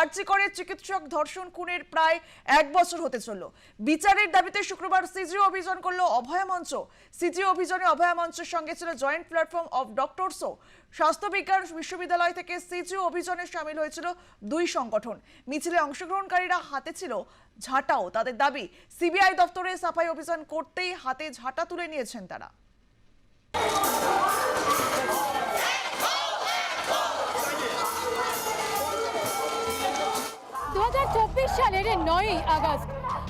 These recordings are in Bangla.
আর্জি করে চিকিৎসক ধর্ষণ খুনের প্রায় এক বছর হতে চলল। বিচারের দাবিতে শুক্রবার সিজিও অভিযান করল অভয়া মঞ্চ। সিজিও অভিযানে অভয়া মঞ্চের সঙ্গে ছিল জয়েন্ট প্ল্যাটফর্ম অফ ডক্টরসও স্বাস্থ্য বিজ্ঞান বিশ্ববিদ্যালয় থেকে সিজিও অভিযানে সামিল হয়েছিল দুই সংগঠন। মিছিলে অংশগ্রহণকারীরা হাতে ছিল ঝাঁটাও। তাদের দাবি, সিবিআই দপ্তরে সাফাই অভিযান করতেই হাতে ঝাঁটা তুলে নিয়েছেন তারা। সালের নয়ই আগস্ট।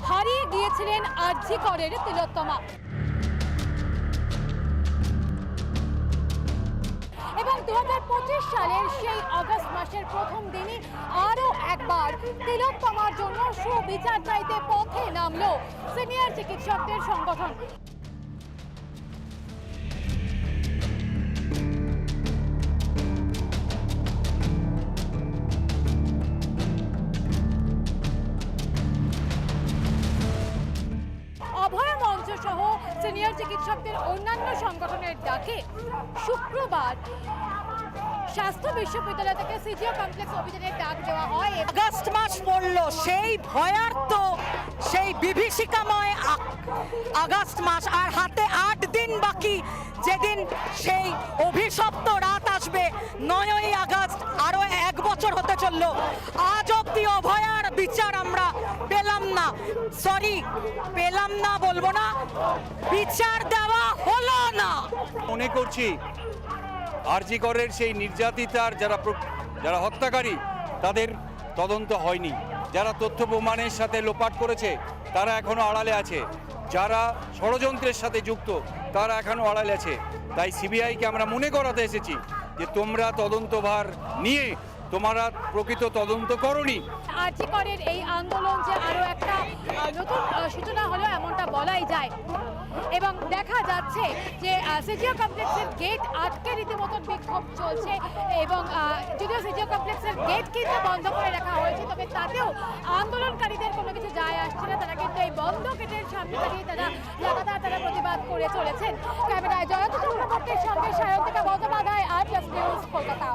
হারিয়ে গিয়েছিলেন আরজি করের তিলোত্তমা। এবং দু হাজার পঁচিশ সালের সেই আগস্ট মাসের প্রথম দিনই আরও একবার তিলোত্তমার জন্য সুবিচার চাইতে পথে নামলো সিনিয়র চিকিৎসকদের সংগঠন। সিনিয়র চিকিৎসকদের অন্যান্য সংগঠনের ডাকে শুক্রবার স্বাস্থ্য বিশ্ববিদ্যালয় থেকে সিজিও কমপ্লেক্স অভিযানের ডাক দেওয়া হয়। আগস্ট মাস পড়ল, সেই ভয়ার্ত, সেই বিভীষিকাময় আগস্ট মাস। আর হাতে আট দিন বাকি, যেদিন সেই অভিশপ্ত রাত আসবে, নয়ই আগস্ট আরও এক বছর হতে চলল। আজ অব্দি অভয়ার বিচার না সরি পেলাম না, বলব না। বিচার দেওয়া হলো না। মনে করছি, আরজি করের সেই নির্যাতিতার যারা যারা হত্যাকারী, তাদের তদন্ত হয়নি। যারা তথ্য প্রমাণের সাথে লোপাট করেছে, তারা এখনও আড়ালে আছে। যারা ষড়যন্ত্রের সাথে যুক্ত, তারা এখনও আড়ালে আছে। তাই সিবিআইকে আমরা মনে করাতে এসেছি যে তোমরা তদন্তভার নিয়ে তোমরা প্রকৃত তদন্ত করনি। আর্থিকরের এই আন্দোলন যে আরও একটা নতুন সূচনা হলো এমনটা বলাই যায়। এবং দেখা যাচ্ছে যে সিজিও কমপ্লেক্সের গেট আটকে রীতিমতো বিক্ষোভ চলছে এবং যদিও সিজিও কমপ্লেক্সের গেট কিন্তু বন্ধ করে রাখা হয়েছে, তবে তাতেও আন্দোলনকারীদের কোনো কিছু যায় আসছে না। তারা কিন্তু এই বন্ধ গেটের সামনে দাঁড়িয়ে তারা লাগাতার তারা প্রতিবাদ করে চলেছেন। ক্যামেরায় জয়ন্ত চক্রবর্তীর সঙ্গে সায়ন্তিকা বন্দ্যোপাধ্যায় আর জাস্ট নিউজ, কলকাতা।